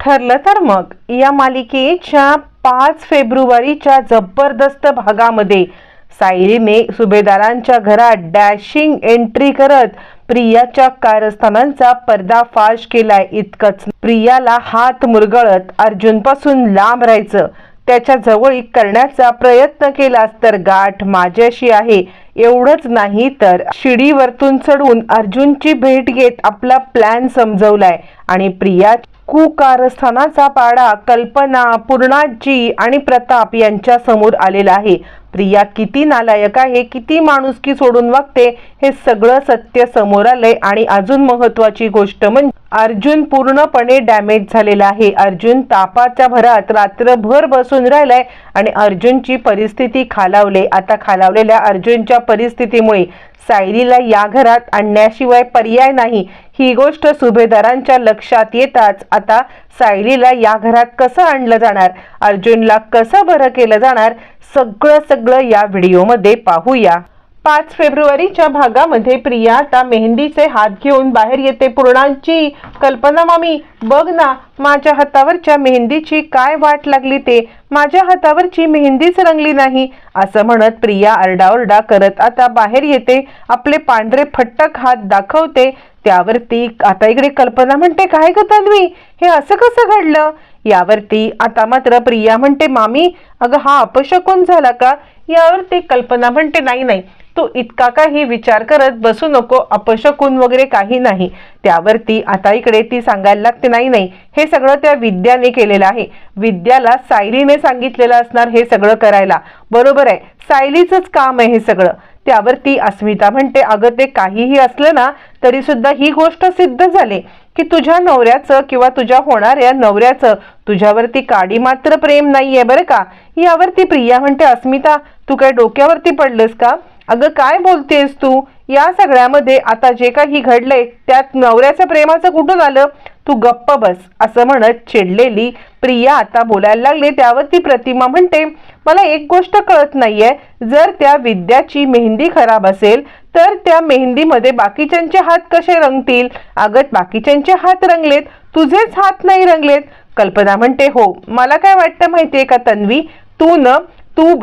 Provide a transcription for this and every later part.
ठरलं तर मग. या मालिकेच्या पाच फेब्रुवारीच्या जबरदस्त भागामध्ये सायरीने सुभेदारांच्या घरात डॅशिंग एंट्री करत प्रियाच्या कारस्थानांचा पर्दाफाश केलाय इतकंच. प्रियाला हात मुरगळत अर्जुनपासून लांब राहायचं. त्याच्या जवळीक करण्याचा प्रयत्न केलास तर गाठ माझ्याशी आहे. एवढंच नाही तर शिडीवरतून चढून अर्जुनची भेट घेत आपला प्लॅन समजवलाय. आणि प्रिया कुकारस्थानाचा पाडा कल्पना पूर्णाजी आणि प्रताप यांच्या समोर आलेला आहे. प्रिया किती नालायक आहे किती माणुसकी सोडून वागते हे सगळं सत्य समोर आलंय. आणि अजून महत्वाची गोष्ट म्हणजे अर्जुन पूर्णपणे डॅमेज झालेला आहे. अर्जुन तापाच्या भरात रात्रभर बसून राहिलाय आणि अर्जुनची परिस्थिती खालावले. आता खालावलेल्या अर्जुनच्या परिस्थितीमुळे सायलीला या घरात आणण्याशिवाय पर्याय नाही. ही गोष्ट सुभेदारांच्या लक्षात येताच आता सायलीला या घरात कसं आणलं जाणार? अर्जुनला कसं बरं केलं जाणार? सगळं सगळं या व्हिडिओमध्ये पाहूया. पाच फेब्रुवारीच्या भागामध्ये प्रिया आता मेहंदीचे हात घेऊन बाहेर येते. पूर्णांची कल्पना मामी बघ ना माझ्या हातावरच्या मेहंदीची काय वाट लागली ते? माझ्या हातावरची मेहंदीच रंगली नाही असं म्हणत प्रिया आरडाओरडा करत आता बाहेर येते. आपले पांढरे फट्टक हात दाखवते. त्यावरती आता इकडे कल्पना म्हणते काय ग तन्वी? हे असं कसं घडलं? यावरती आता मात्र प्रिया म्हणते मामी अगं हा अपशकून झाला का? यावरती कल्पना म्हणते नाही नाही तू इतका काही विचार करत बसू नको अपशकून वगैरे काही नाही. त्यावरती आता इकडे ती सांगायला लागते नाही नाही हे सगळं त्या विद्याने केलेलं आहे. विद्याला सायलीने सांगितलेलं असणार हे सगळं करायला. बरोबर आहे सायलीचंच काम आहे हे सगळं. त्यावरती अस्मिता म्हणते अगं ते काहीही असलं ना तरी सुद्धा ही गोष्ट सिद्ध झाली की तुझ्या नवऱ्याचं किंवा तुझ्या होणाऱ्या नवऱ्याचं तुझ्यावरती काडी मात्र प्रेम नाहीये बरं का? यावरती प्रिया म्हणते अस्मिता तू काय डोक्यावरती पडलंस का? अगं काय बोलतेस तू? या सगळ्यामध्ये आता जे काही घडलंय त्यात नवऱ्याचं प्रेमाचं कुठून आलं तू गप्प बस असं म्हणत चिडलेली प्रिया आता बोलायला लागले. त्यावरती प्रतिमा म्हणते मला एक गोष्ट कळत नाहीये. जर त्या विद्याची मेहंदी खराब असेल तर त्या मेहंदीमध्ये बाकीच्यांचे हात कसे रंगतील? अगं बाकीच्यांचे हात रंगलेत तुझेच हात नाही रंगलेत. कल्पना म्हणते हो मला काय वाटतं माहितीये का तन्वी? तू न तू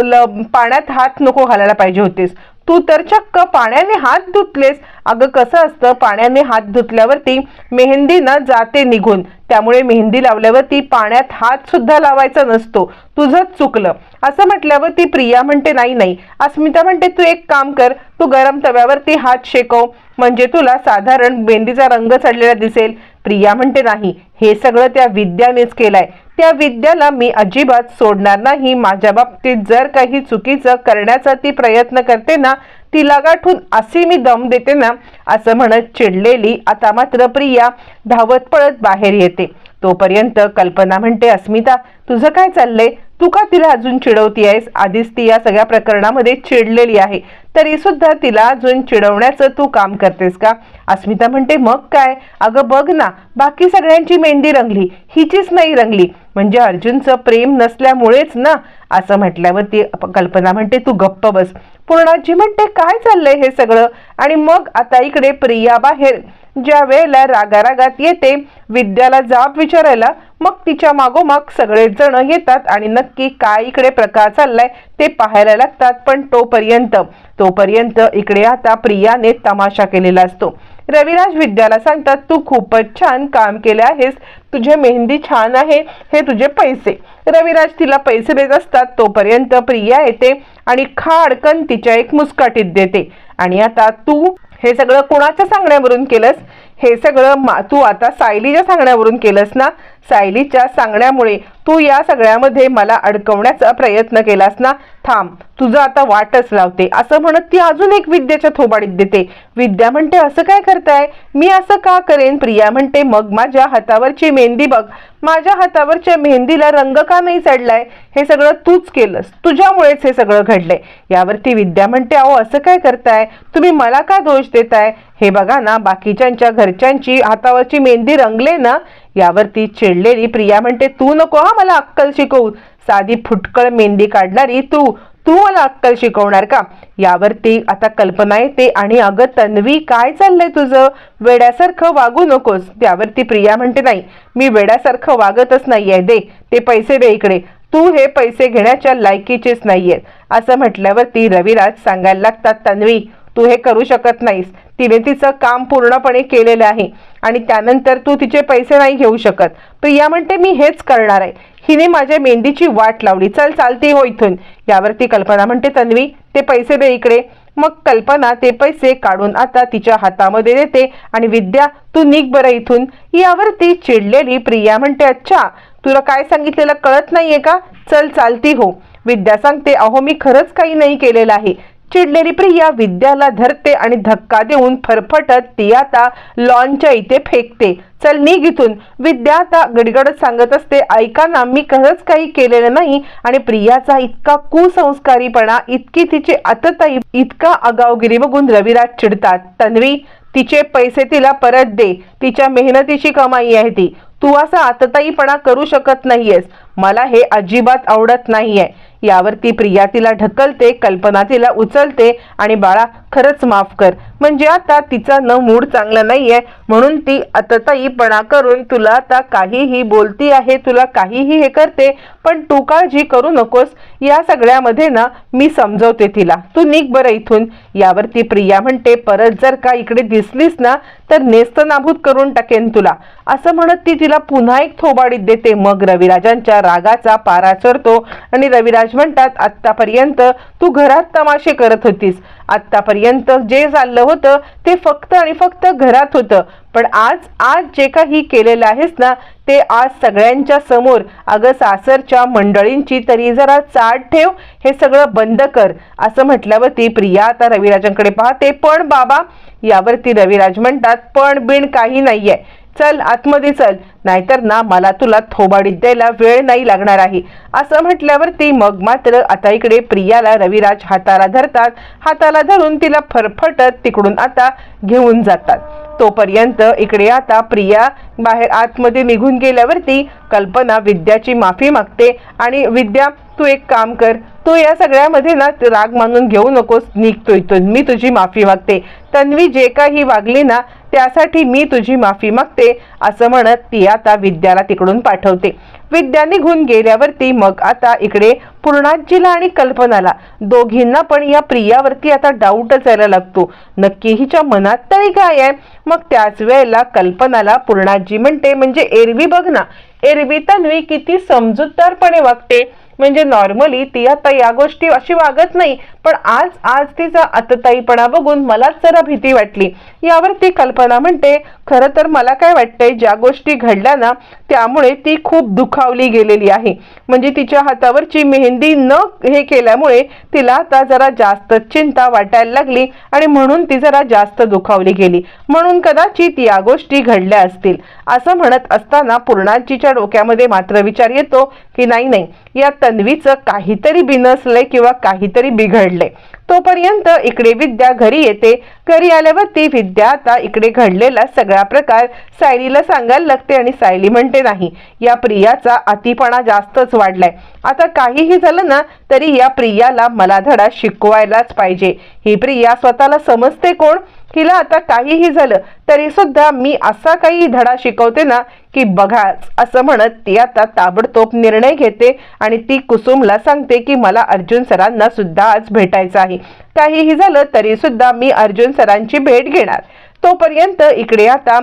पाण्यात हात नको घालायला पाहिजे होतेस. तू तर चक्क पाण्याने हात धुतलेस. अगं कसं असतं? पाण्याने हात धुतल्यावरती मेहंदी न जाते निघून. त्यामुळे मेहंदी लावल्यावरती पाण्यात हात सुद्धा लावायचा नसतो. तुझंच चुकलं. असं म्हटल्यावर ती प्रिया म्हणते नाही नाही. अस्मिता म्हणते तू एक काम कर. तू गरम तव्यावरती हात शेकव. म्हणजे तुला साधारण मेहंदीचा रंग चढलेला दिसेल. प्रिया म्हणते नाही. हे सगळं त्या विद्यानेच केलंय. त्या विद्याला मी अजिबात सोडणार नाही. माझ्या बाबतीत जर काही चुकीचं करण्याचा ती प्रयत्न करते ना तिला गाठून अशी मी दम देते ना असं म्हणत चिडलेली आता मात्र प्रिया धावत पळत बाहेर येते. तोपर्यंत कल्पना म्हणते अस्मिता तुझं काय चाललंय? तू का तिला अजून चिडवती आहेस? आधीच ती या सगळ्या प्रकरणामध्ये चिडलेली आहे. तरी सुद्धा तिला अजून चिडवण्याचं तू काम करतेस का? अस्मिता म्हणते मग काय? अगं बघ ना बाकी सगळ्यांची मेहंदी रंगली हिचीच नाही रंगली. म्हणजे अर्जुनचं प्रेम नसल्यामुळेच ना? असं म्हटल्यावर ती अप- कल्पना म्हणते तू गप्प बस. पूर्णाजी म्हणते काय चाललंय हे सगळं? आणि मग आता इकडे प्रिया बाहेर ज्या वेळेला रागारागात येते विद्याला जाब विचारायला मग तिच्या मागोमाग सगळेच जण येतात आणि नक्की काय इकडे प्रकार चाललाय ते पाहायला लागतात. पण तोपर्यंत तोपर्यंत इकडे आता प्रियाने तमाशा केलेला असतो. रविराज विद्याला सांगतात तू खूपच छान काम केले आहेस. तुझे मेहंदी छान आहे. हे तुझे पैसे. रविराज तिला पैसे देत असतात. तोपर्यंत प्रिया येते आणि खाडकन तिच्या एक मुस्काटीत देते. आणि आता तू हे सगळं कोणाच्या सांगण्यावरून केलंस? हे सगळं मा तू आता सायलीच्या सांगण्यावरून केलंस ना? सायलीच्या सांगण्यामुळे तू या सगळ्यामध्ये मला अडकवण्याचा प्रयत्न केलास ना? थांब तुझं आता वाटच लावते. असं म्हणत ती अजून एक विद्याच्या थोबाडीत देते. विद्या म्हणते असं काय करताय? मी असं का करेन? प्रिया म्हणते मग माझ्या हातावरची मेहंदी बघ. माझ्या हातावरच्या मेहंदीला रंग का नाही चढलाय? हे सगळं तूच केलंस. तुझ्यामुळेच हे सगळं घडलंय. यावरती विद्या म्हणते अहो असं काय करताय? तुम्ही मला का दोष देताय? हे बघा ना बाकीच्यांच्या घरच्यांची हातावरची मेहंदी रंगले ना? यावरती चिडलेली प्रिया म्हणते तू नको हा मला अक्कल शिकवू साधी फुटकळ मेंदी काढणारी तू तू मला अक्कल शिकवणार का? यावरती आता कल्पना येते आणि अगं तन्वी काय चाललंय तुझं? वेड्यासारखं वागू नकोस. त्यावरती प्रिया म्हणते नाही मी वेड्यासारखं वागतच नाहीये दे ते पैसे दे इकडे. तू हे पैसे घेण्याच्या लायकीचेच नाहीयेत. असं म्हटल्यावरती रविराज सांगायला लागतात तन्वी तू हे करू शकत नाहीस. तिने तिचं काम पूर्णपणे केलेलं आहे आणि त्यानंतर तू तिचे पैसे नाही घेऊ शकत. प्रिया म्हणते मी हेच करणार आहे. हिने माझ्या मेंढीची वाट लावली. चल चालती हो इथून. यावरती कल्पना म्हणते तन्वी ते पैसे दे इकडे. मग कल्पना ते पैसे काढून आता तिच्या हातामध्ये देते आणि विद्या तू निघ बरं इथून. यावरती चिडलेली प्रिया म्हणते अच्छा तुला काय सांगितलेलं कळत नाहीये का? चल चालती हो. विद्या सांगते अहो मी खरंच काही नाही केलेलं आहे. चिडलेली प्रिया विद्याला धरते आणि धक्का देऊन फरफटत ती आता लॉनच्या इथे फेकते. चल निघ इथून. विद्या आता गडगडत सांगत असते ऐका ना मी खरंच काही केलेलं नाही आणि प्रियाचा इतका कुसंस्कारीपणा इतकी तिची आतताई इतका आगावगिरी बघून रविराज चिडतात. तन्वी तिचे पैसे तिला परत दे. तिच्या मेहनतीची कमाई आहे ती. तू असा आतताईपणा करू शकत नाहीयेस. मला हे अजिबात आवडत नाहीये. यावरती प्रिया तिला ढकलते कल्पना तिला उचलते आणि बाळा खरंच माफ कर. म्हणजे आता तिचा न मूड चांगला नाहीये म्हणून ती अतताईपणा करून तुला आता काहीही बोलती आहे तुला काहीही हे करते पण तू काळजी करू नकोस. या सगळ्यामध्ये ना मी समजवते तिला. तू निघ बरं इथून. यावरती प्रिया म्हणते परत जर का इकडे दिसलीस ना तर नेस्त नाबूद करून टाकेन तुला. असं म्हणत ती तिला पुन्हा एक थोबाडीत देते. मग रविराजांच्या रागाचा पारा चढतो आणि रविराज म्हणतात आत्तापर्यंत तू घरात तमाशे करत होतीस. आत्तापर्यंत जे चाललं होतं ते फक्त आणि फक्त घरात होतं. पण आज आज जे काही केलेलं आहेस ना ते आज सगळ्यांच्या समोर अगं सासरच्या मंडळींची तरी जरा चाट ठेव हे सगळं बंद कर. असं म्हटल्यावरती प्रिया आता रविराजांकडे पाहते पण बाबा यावरती रविराज म्हणतात पण बिण काही नाहीये. चल आतमध्ये चल. नाहीतर ना मला तुला थोबाडीत द्यायला वेळ नाही लागणार आहे. असं म्हटल्यावरती मग मात्र आता इकडे प्रियाला रविराज हाताला धरतात. हाताला धरून तिला फरफटत तिकडून आता घेऊन जातात. तोपर्यंत इकडे आता प्रिया बाहेर आतमध्ये निघून गेल्यावरती कल्पना विद्याची माफी मागते आणि विद्या तू एक काम कर. तू या सगळ्यामध्ये ना राग मानून घेऊ नकोस. निघतो इथून मी तुझी माफी मागते. तन्वी जे काही वागली ना त्यासाठी मी तुझी माफी मागते असं म्हणत ती आता विद्याला तिकडून पाठवते. विद्या निघून गेल्यावरती मग आता इकडे पूर्णाजीला आणि कल्पनाला दोघींना पण या प्रियावरती आता डाऊटच यायला लागतो. नक्की हिच्या मनात तरी काय आहे? मग त्याच वेळेला कल्पनाला पूर्णाजी म्हणते म्हणजे एरवी बघ ना एरवी तन्वी किती समजूतदारपणे वागते. म्हणजे नॉर्मली ती आता या गोष्टी अशी वागत नाही पण आज आज तिचा अतताईपणा बघून मलाच जरा भीती वाटली. यावर ती कल्पना म्हणते खरं तर मला काय वाटतंय ज्या गोष्टी घडल्या ना त्यामुळे ती खूप दुखावली गेलेली आहे. म्हणजे तिच्या हातावरची मेहंदी न हे केल्यामुळे तिला आता जरा जास्त चिंता वाटायला लागली आणि म्हणून ती जरा जास्त दुखावली गेली. म्हणून कदाचित या गोष्टी घडल्या असतील. असं म्हणत असताना पूर्णाजीच्या डोक्यामध्ये मात्र विचार येतो की नाही नाही या तन्वीचं काहीतरी बिनसलंय किंवा काहीतरी बिघडलंय. तोपर्यंत इकडे विद्या घरी येते. घरी आल्यावर ती विद्या आता इकडे घडलेला सगळा प्रकार सायलीला सांगायला लागते आणि सायली म्हणते नाही या प्रियाचा अतिपणा जास्तच वाढलाय. आता काहीही झालं ना तरी या प्रियाला मला धडा शिकवायलाच पाहिजे. ही प्रिया स्वतःला समजते कोण? हिला आता काहीही झालं तरी सुद्धा मी असा काही धडा शिकवते ना की बघा असं म्हणत ती आता ताबडतोब निर्णय घेते आणि ती कुसुमला सांगते की मला अर्जुन सरांना सुद्धा आज भेटायचं आहे. काहीही झालं तरी सुद्धा मी अर्जुन सरांची भेट घेणार. तोपर्यंत इकडे आता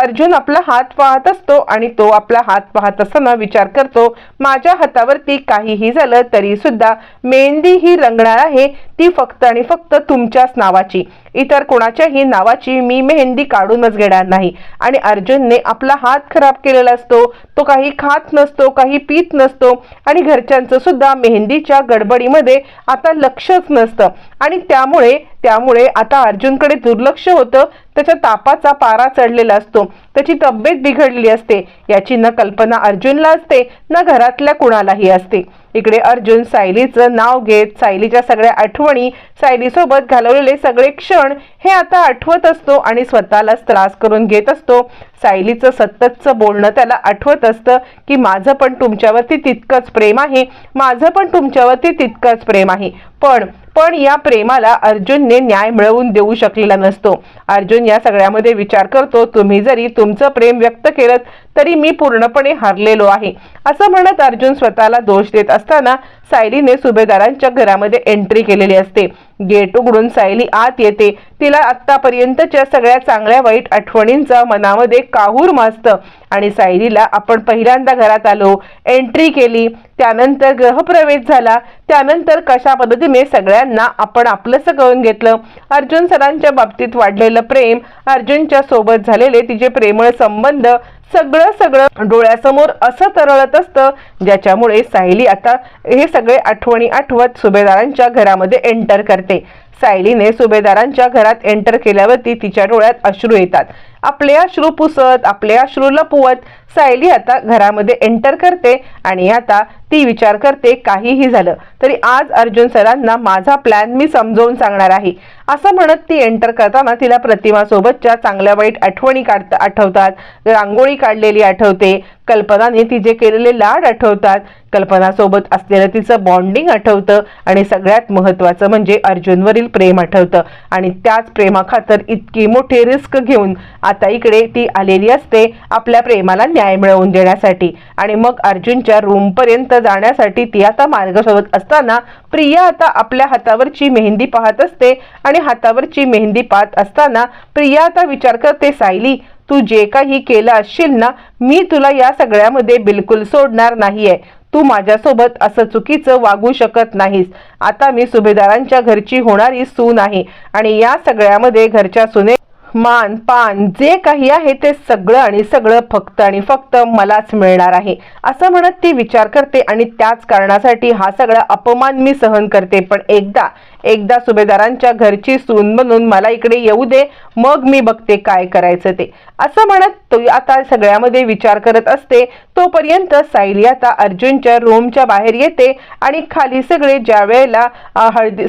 अर्जुन आपला हात पाहत असतो आणि तो आपला हात पाहत असताना विचार करतो माझ्या हातावरती काहीही झालं तरी सुद्धा मेहंदी ही रंगणार आहे ती फक्त आणि फक्त तुमच्याच नावाची. इतर कोणाच्याही नावाची मी मेहंदी काढूनच घेणार नाही. आणि अर्जुनने आपला हात खराब केलेला असतो तो काही खात नसतो काही पीत नसतो आणि घरच्यांचं सुद्धा मेहंदीच्या गडबडीमध्ये आता लक्षच नसतं. आणि त्यामुळे त्यामुळे आता अर्जुनकडे दुर्लक्ष होतं त्याच्या तापाचा पारा चढलेला असतो. त्याची तब्येत बिघडलेली असते. याची न कल्पना अर्जुनला असते न घरातल्या कुणालाही असते. इकडे अर्जुन सायलीचं नाव घेत सायलीच्या सगळ्या आठवणी सायलीसोबत घालवलेले सगळे क्षण हे आता आठवत असतो आणि स्वतःलाच त्रास करून घेत असतो. सायलीचं सततचं बोलणं त्याला आठवत असतं की माझं पण तुमच्यावरती तितकंच प्रेम आहे. माझं पण तुमच्यावरती तितकंच प्रेम आहे. पण पण या प्रेमाला अर्जुनने न्याय मिळवून देऊ शकलेला नसतो. अर्जुन या सगळ्यामध्ये विचार करतो तुम्ही जरी तुमचं प्रेम व्यक्त केलं तरी मी पूर्णपणे हारलेलो आहे. असं म्हणत अर्जुन स्वतःला दोष देत असताना सायलीने सुभेदारांच्या घरामध्ये एंट्री केलेली असते. गेट उघडून सायली आत येते. तिला आत्तापर्यंतच्या सगळ्या चांगल्या वाईट आठवणींचा मनामध्ये काहूर माजतं आणि सायलीला आपण पहिल्यांदा घरात आलो. एंट्री केली. त्यानंतर ग्रहप्रवेश झाला. त्यानंतर कशा पद्धतीने सगळ्यांना आपण आपलंसं करून घेतलं? अर्जुन सरांच्या बाबतीत वाढलेलं प्रेम अर्जुनच्या सोबत झालेले तिचे प्रेमळ संबंध सगळं सगळं डोळ्यासमोर असं तरळत असतं ज्याच्यामुळे सायली आता हे सगळे आठवणी आठवत सुभेदारांच्या घरामध्ये एंटर करते. सायलीने सुभेदारांच्या घरात एंटर केल्यावरती तिच्या डोळ्यात अश्रू येतात. आपले अश्रू पुसत आपले अश्रू लपवत सायली आता घरामध्ये एंटर करते आणि आता ती विचार करते काहीही झालं तरी आज अर्जुन सरांना माझा प्लॅन मी समजावून सांगणार आहे. असं म्हणत ती एंटर करताना तिला प्रतिमा सोबतच्या चांगल्या वाईट आठवणी काढता आठवतात. रांगोळी काढलेली आठवते. कल्पनाने तिचे केलेले लाड आठवतात. कल्पनासोबत असलेलं तिचं बॉन्डिंग आठवतं आणि सगळ्यात महत्त्वाचं म्हणजे अर्जुनवरील प्रेम आठवतं. आणि त्याच प्रेमाखातर इतकी मोठी रिस्क घेऊन आता इकडे ती आलेली असते आपल्या प्रेमाला न्याय मिळवून देण्यासाठी. आणि मग अर्जुनच्या रूमपर्यंत जाण्यासाठी ती आता मार्ग शोधत असताना प्रिया आता आपल्या हातावरची मेहंदी पाहत असते आणि हातावरची मेहंदी पाहत असताना प्रिया आता विचार करते सायली तू जे काही केलं असशील ना मी तुला या सगळ्यामध्ये बिलकुल सोडणार नाहीये. तू माझ्यासोबत असं चुकीचं वागू शकत नाहीस. आता मी सुभेदारांच्या घरची होणारी सून आहे आणि या सगळ्यामध्ये घरच्या सुने मान पान जे काही आहे ते सगळं आणि सगळं फक्त आणि फक्त मलाच मिळणार आहे. असं म्हणत ती विचार करते आणि त्याच कारणासाठी हा सगळा अपमान मी सहन करते. पण एकदा एकदा सुभेदारांच्या घरची सून म्हणून मला इकडे येऊ दे मग मी बघते काय करायचं ते. असं म्हणत तो आता सगळ्यामध्ये विचार करत असते. तोपर्यंत सायली आता अर्जुनच्या रूमच्या बाहेर येते आणि खाली सगळे ज्या वेळेला हळदी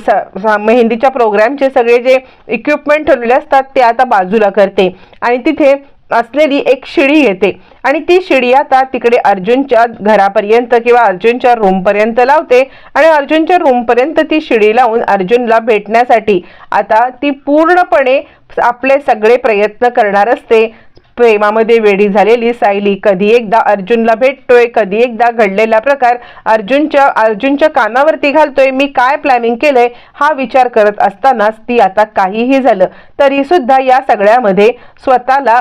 मेहंदीच्या प्रोग्रामचे सगळे जे इक्विपमेंट ठेवलेले असतात ते आता बाजूला करते. आणि तिथे असलेली एक शिडी येते. आणि ती शिडी आता तिकडे अर्जुनच्या घरापर्यंत किंवा अर्जुनच्या रूमपर्यंत लावते. आणि अर्जुनच्या रूमपर्यंत ती शिडी लावून अर्जुनला भेटण्यासाठी आता ती पूर्णपणे आपले सगळे प्रयत्न करणार असते. प्रेमामध्ये वेडी झालेली सायली. कधी एकदा अर्जुनला भेटतोय कधी एकदा घडलेला प्रकार अर्जुनच्या अर्जुनच्या कानावरती घालतोय. मी काय प्लॅनिंग केलंय हा विचार करत असतानाच ती आता काहीही झालं तरी सुद्धा या सगळ्यामध्ये स्वतःला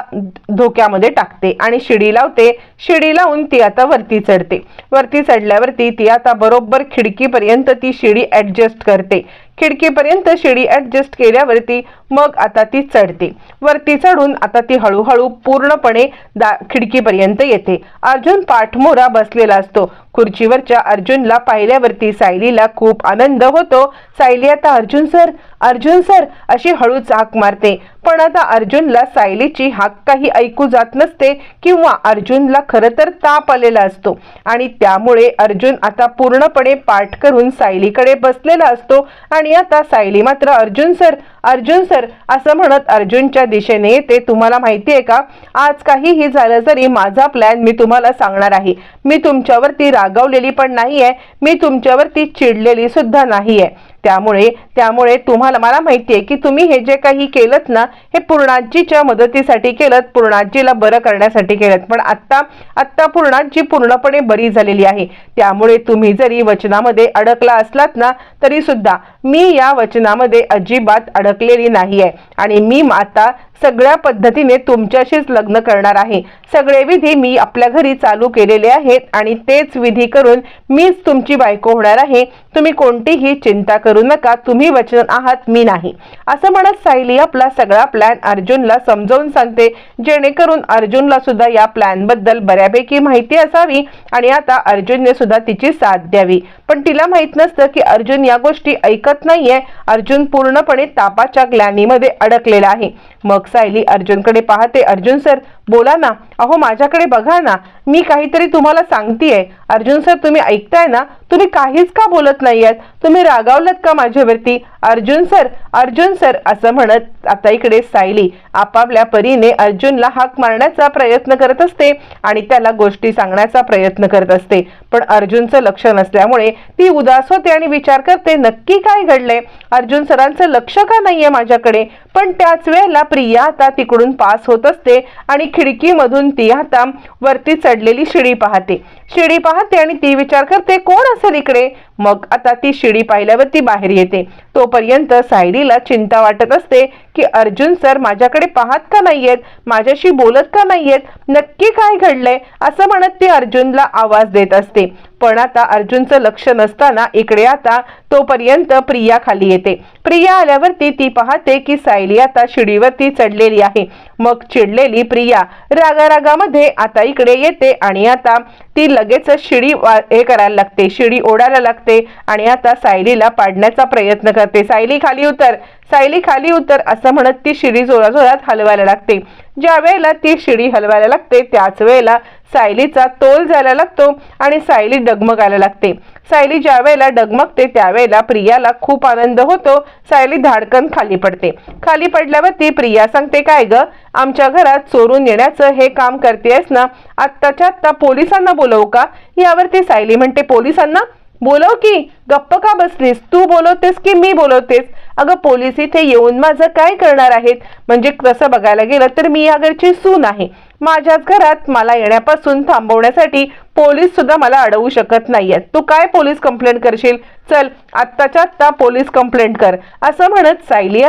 धोक्यामध्ये टाकते आणि शिडी लावते. शिडी लावून ती आता वरती चढते. वरती चढल्यावरती ती आता बरोबर खिडकीपर्यंत ती शिडी ऍडजस्ट करते. खिडकीपर्यंत शिडी ऍडजस्ट केल्यावरती मग आता ती चढते. वरती चढून आता ती हळूहळू पूर्णपणे दा खिडकीपर्यंत येते. अर्जुन पाठमोरा बसलेला असतो. खुर्चीवरच्या अर्जुनला पाहिल्यावरती सायलीला खूप आनंद होतो. सायली आता अर्जुन सर अर्जुन सर अशी हळूच हाक मारते. पण आता अर्जुनला सायलीची हाक काही ऐकू जात नसते किंवा अर्जुनला खरं तर ताप आलेला असतो. आणि त्यामुळे अर्जुन आता पूर्णपणे पाठ करून सायलीकडे बसलेला असतो. आणि आता सायली मात्र अर्जुन सर अर्जुन सर असं म्हणत अर्जुनच्या दिशेने येते. तुम्हाला माहिती आहे का? आज काहीही झालं जरी माझा प्लॅन मी तुम्हाला सांगणार आहे. मी तुमच्यावरती रागवलेली पण नाहीये. मी तुमच्यावरती चिडलेली सुद्धा नाहीये. त्यामुळे त्यामुळे तुम्हाला मला माहिती आहे की तुम्ही हे जे काही केलं ना हे पूर्णाजीच्या मदतीसाठी केलं पूर्णाजीला बरं करण्यासाठी केलं पण आत्ता आत्ता पूर्णाजी पूर्णपणे बरी झालेली आहे. त्यामुळे तुम्ही जरी वचनामध्ये अडकला असलात ना तरी सुद्धा मी या वचनामध्ये अजिबात अडकलेली नाही आहे आणि मी आता सगळ्या पद्धतीने तुमच्याशीच लग्न करणार आहे. सगळे विधी मी आपल्या घरी चालू केलेले आहेत आणि तेच विधी करून मीच तुमची बायको होणार आहे. तुम्ही कोणतीही चिंता करू नका तुम्ही वचन आहात मी नाही. असं म्हणत सायली आपला सगळा प्लॅन अर्जुनला समजावून सांगते. जेणेकरून अर्जुनला सुद्धा या प्लॅनबद्दल बऱ्यापैकी माहिती असावी आणि आता अर्जुनने सुद्धा तिची साथ द्यावी. पण तिला माहीत नसतं की अर्जुन या गोष्टी ऐकत नाहीये. अर्जुन पूर्णपणे तापाच्या ग्लानीमध्ये अडकलेला आहे. मग सायली अर्जुनकडे पाहते अर्जुन सर बोला ना. अहो माझ्याकडे बघा ना. मी काहीतरी तुम्हाला सांगतेय. अर्जुन सर तुम्ही ऐकताय ना? तुम्ही काहीच का बोलत नाहीयेत? तुम्ही रागावलत का माझ्यावरती? अर्जुन सर अर्जुन सर असं म्हणत आता इकडे सायली आपापल्या परीने अर्जुनला हाक मारण्याचा प्रयत्न करत असते आणि त्याला गोष्टी सांगण्याचा प्रयत्न करत असते. पण अर्जुनचं लक्ष नसल्यामुळे ती उदास होते आणि विचार करते नक्की काय घडलंय? अर्जुन सरांचं लक्ष का नाहीये माझ्याकडे? पण त्याच वेळेला प्रिया आता तिकडून पास होत असते आणि खिडकीमधून ती आता वरती चढलेली शिडी पाहते. शिडी पाहते आणि ती विचार करते कोण असेल इकडे? मग आता ती शिडी पाहिल्यावर ती बाहेर येते. तोपर्यंत सायरीला चिंता वाटत असते की अर्जुन सर माझ्याकडे पाहत का नाहीयेत? माझ्याशी बोलत का नाहीयेत? नक्की काय घडलंय? असं म्हणत ती अर्जुनला आवाज देत असते. पण आता अर्जुनचं लक्ष नसताना इकडे आता तोपर्यंत प्रिया खाली येते. प्रिया आल्यावरती ती पाहते की सायली आता शिडीवरती चढलेली आहे. मग चिडलेली प्रिया रागारागामध्ये आता इकडे येते आणि आता ती लगेच शिडी वा- हे करायला लागते शिडी ओढायला लागते आणि आता सायलीला पाडण्याचा प्रयत्न करते. सायली खाली उतर. सायली खाली उतर असं म्हणत ती शिडी जोराजोरात हलवायला लागते. ज्या वेळेला ती शिडी हलवायला लागते त्याच वेळेला सायलीचा तोल जायला लागतो आणि सायली डगमगायला लागते. सायली ज्या वेळेला डगमगते त्यावेळेला प्रियाला खूप आनंद होतो. सायली धाडकन खाली पडते. खाली पडल्यावरती प्रिया सांगते काय ग आमच्या घरात चोरून येण्याचं हे काम करतेस ना? आत्ताच्या आत्ता पोलिसांना बोलवू का? यावरती सायली म्हणते पोलिसांना? बोलव की गप्प का बसलीस? तू बोलवतेस की मी बोलवतेस? अगं पोलीस इथे येऊन माझं काय करणार आहेत? म्हणजे तसं बघायला गेलं तर मी या घरची सून आहे. माझ्याच घरात मला येण्यापासून थांबवण्यासाठी पोलीस सुद्धा मला अडवू शकत नाहीयेत. तू काय पोलीस कंप्लेंट करशील? चल आत्ताच्या आत्ता पोलीस कंप्लेंट कर. असं म्हणत सायली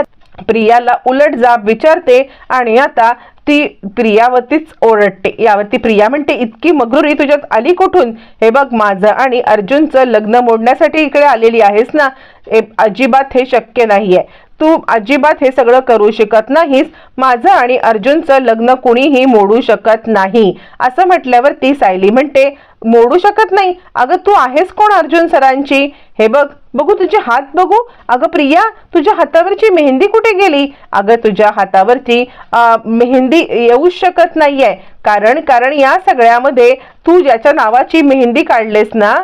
प्रियाला उलट जाब विचारते आणि आता ती प्रियावरतीच ओरडते. यावरती प्रिया म्हणते इतकी मगरुरी तुझ्यात आली कुठून? हे बघ माझं आणि अर्जुनचं लग्न मोडण्यासाठी इकडे आलेली आहेस ना? ए, अजिबात हे शक्य नाही आहे तू अजिबात हे सगळं करू शकत नाहीस. माझं आणि अर्जुनचं लग्न कुणीही मोडू शकत नाही. असं म्हटल्यावर ती सायली म्हणते मोडू शकत नाही. अगं तू आहेस कोण अर्जुन सरांची? हे बघ बघू तुझे हात बघू. अगं प्रिया तुझ्या हातावरची मेहंदी कुठे गेली? अगं तुझ्या हातावरची मेहंदी येऊच शकत नाहीये. कारण कारण या सगळ्यामध्ये तू ज्याच्या नावाची मेहंदी काढलेस ना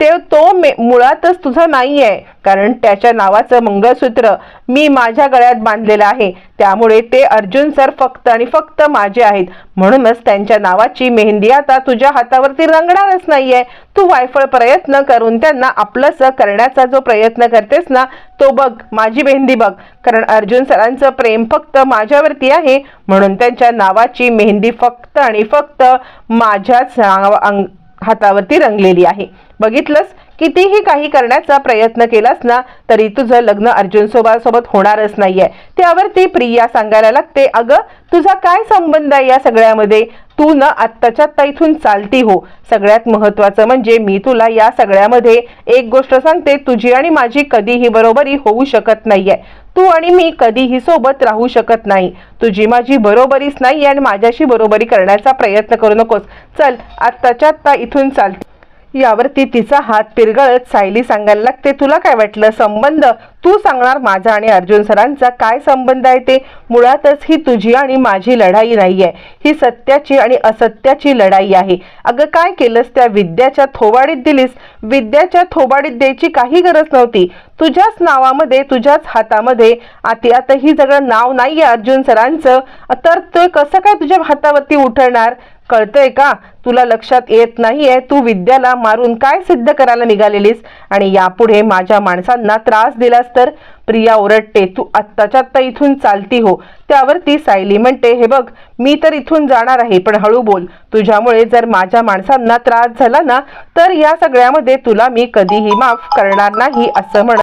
ते तो मे मुळातच तुझा आहे कारण त्याच्या नावाचं मंगळसूत्र मी माझ्या गळ्यात बांधलेलं आहे. त्यामुळे ते अर्जुन सर फक्त आणि फक्त माझे आहेत. म्हणूनच त्यांच्या नावाची मेहंदी आता तुझ्या हातावरती रंगणारच नाहीये. तू वायफळ प्रयत्न करून त्यांना आपलंसं करण्याचा जो प्रयत्न करतेस ना तो बघ माझी मेहंदी बघ. कारण अर्जुन सरांचं प्रेम फक्त माझ्यावरती आहे. म्हणून त्यांच्या नावाची मेहंदी फक्त आणि फक्त माझ्याच अंग- हातावरती रंगलेली आहे. बघितलंस? कितीही काही करण्याचा प्रयत्न केलास ना तरी तुझं लग्न अर्जुन सोबत होणारच नाहीये. त्यावरती प्रिया सांगायला लागते अगं तुझा काय संबंध आहे या सगळ्यामध्ये? तू न आत्ताच्या आत्ता इथून चालती हो. सगळ्यात महत्वाचं म्हणजे मी तुला या सगळ्यामध्ये एक गोष्ट सांगते तुझी आणि माझी कधीही बरोबरी होऊ शकत नाहीये. तू आणि मी कधीही सोबत राहू शकत नाही. तुझी माझी बरोबरीच नाही आणि माझ्याशी बरोबरी करण्याचा प्रयत्न करू नकोस. चल आत्ताच्या आत्ता इथून चाल यावरती तिचा हात पिरगळत सायली सांगायला लागते तुला काय वाटलं? संबंध तू सांगणार माझा आणि अर्जुन सरांचा काय संबंध आहे ते? मुळातच ही तुझी आणि माझी लढाई नाही आहे ही सत्याची आणि असत्याची लढाई आहे. अगं काय केलंस त्या विद्याच्या थोबाडीत दिलीस? विद्याच्या थोबाडीत द्यायची काही गरज नव्हती. तुझ्याच नावामध्ये तुझ्याच हातामध्ये आती आता ही सगळं नाव नाही आहे अर्जुन सरांचं. तर ते कसं काय तुझ्या हातावरती उठणार? कळतंय का? तुला लक्षात येत नाहीये? तू विद्याला मारून काय सिद्ध करायला निघालेलीस? आणि यापुढे माझ्या माणसांना त्रास दिलास? तर? प्रिया ओरडते तू आत्ताच्या आत्ता इथून चालती हो. त्यावर ती सायली म्हणते हे बघ मी तर इथून जाणार आहे पण हळू बोल. तुझ्यामुळे जर माझ्या माणसांना त्रास झाला ना तर या सगळ्यामध्ये तुला मी कधीही माफ करणार नाही असं म्हण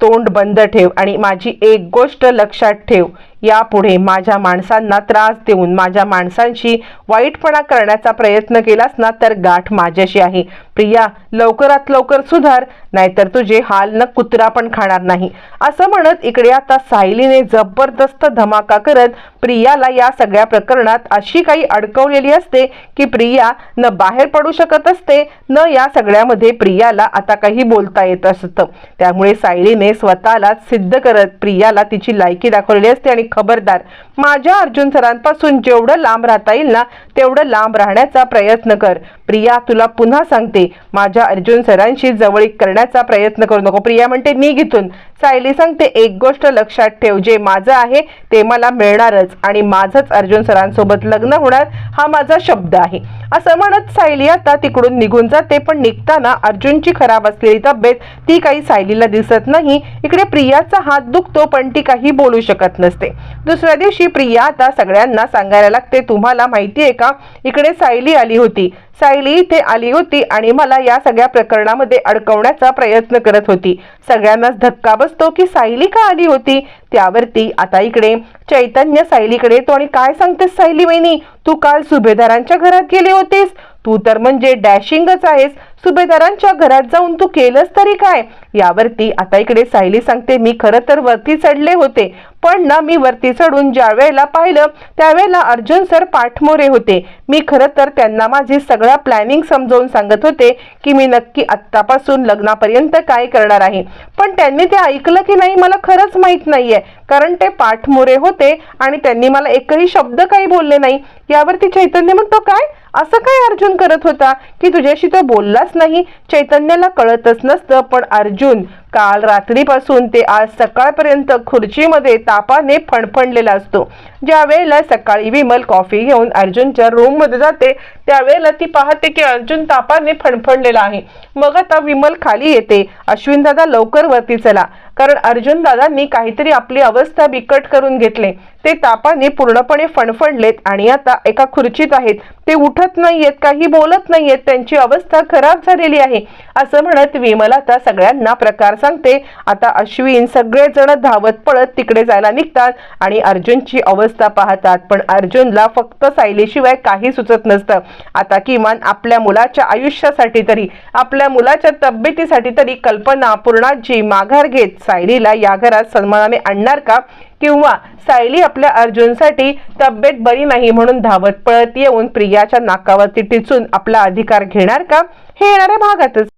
तोंड बंद ठेव आणि माझी एक गोष्ट लक्षात ठेव. यापुढे माझ्या माणसांना त्रास देऊन माझ्या माणसांशी वाईटपणा करण्याचा प्रयत्न केलास ना तर गाठ माझ्याशी आहे. प्रिया लवकरात लवकर सुधार नाहीतर तुझे हाल न कुत्रा पण खाणार नाही. असं म्हणत इकडे आता सायलीने जबरदस्त धमाका करत प्रियाला या सगळ्या प्रकरणात अशी काही अडकवलेली असते की प्रिया न बाहेर पडू शकत असते न या सगळ्यामध्ये प्रियाला आता काही बोलता येत असतं. त्यामुळे सायलीने स्वतःला सिद्ध करत प्रियाला तिची लायकी दाखवलेली असते आणि खबरदार. माझ्या अर्जुन सरांपासून जेवढं लांब राहता येईल ना तेवढं लांब राहण्याचा प्रयत्न कर. प्रिया तुला पुन्हा सांगते. माझ्या अर्जुन सरांशी जवळीक करण्याचा प्रयत्न करू नको. प्रिया म्हणते मी घेतून. सायली सांगते एक गोष्ट लक्षात ठेव. जे माझं आहे ते मला मिळणारच. आणि माझंच अर्जुन सरांसोबत लग्न होणार हा माझा शब्द आहे. असं म्हणत सायली आता तिकडून निघून जाते पण निघताना अर्जुनची खराब असलेली तब्येत ती काही सायलीला दिसत नाही. इकडे प्रियाचा हात दुखतो पण ती काही बोलू शकत नसते. दुसऱ्या दिवशी प्रिया आता सगळ्यांना सांगायला लागते तुम्हाला माहिती आहे का? इकडे सायली आली होती. सायली इथे आली होती आणि मला या सगळ्या प्रकरणामध्ये अडकवण्याचा प्रयत्न करत होती. सगळ्यांनाच धक्का बसतो की सायली का आली होती? त्यावरती आता इकडे. चैतन्य सायलीकडे तो आणि काय सांगतेस सायली वहिनी? तू काल सुभेदारांच्या घरात गेले होतेस? तू तर म्हणजे डॅशिंगच आहेस. सुभेदारांच्या घरात जाऊन तू केलंस तरी काय? यावरती आता इकडे सायली सांगते मी खरं तर वरती चढले होते. पण ना मी वरती चढून ज्या वेळेला पाहिलं त्यावेळेला अर्जुन सर पाठमोरे होते. मी खरं तर त्यांना माझी सगळा प्लॅनिंग समजावून सांगत होते की मी नक्की आत्तापासून लग्नापर्यंत काय करणार आहे. पण त्यांनी ते ऐकलं की नाही मला खरंच माहीत नाहीये कारण ते पाठमोरे होते आणि त्यांनी मला एकही शब्द काही बोलले नाही. यावरती चैतन्य म्हणतो काय? असं काय अर्जुन करत होता की तुझ्याशी तो बोललाच नाही? चैतन्याला कळतच नसतं पण अर्जुन काल रात्रीपासून ते आज सकाळपर्यंत खुर्चीमध्ये तापाने फणफणलेला असतो. ज्या वेळेला सकाळी विमल कॉफी घेऊन अर्जुनच्या रूममध्ये जाते त्यावेळेला ती पाहते की अर्जुन तापाने फणफणलेला आहे. मग आता विमल खाली येते. अश्विन दादा लवकर वरती चला. कारण अर्जुन दादांनी काहीतरी आपली अवस्था बिकट करून घेतले. ते तापाने पूर्णपणे फणफणलेत आणि आता एका खुर्चीत आहेत. ते उठत नाहीयेत काही बोलत नाहीयेत. त्यांची अवस्था खराब झालेली आहे असं म्हणत विमल आता सगळ्यांना प्रकार सांगते. आता अश्विन सगळेजण धावत पळत तिकडे जायला निघतात आणि अर्जुनची अवस्था पाहतात. पण अर्जुनला फक्त सायलीशिवाय काही सुचत नसतं. आता किमान आपल्या मुलाच्या आयुष्यासाठी तरी आपल्या मुलाच्या तब्येतीसाठी तरी कल्पना पूर्णाजी माघार घेत सायलीला या घरात सन्मानाने आणणार का? किंवा सायली आपल्या अर्जुनसाठी तब्येत बरी नाही म्हणून धावत पळत येऊन प्रियाच्या नाकावरती टिचून आपला अधिकार घेणार का? हे येणाऱ्या भागातच.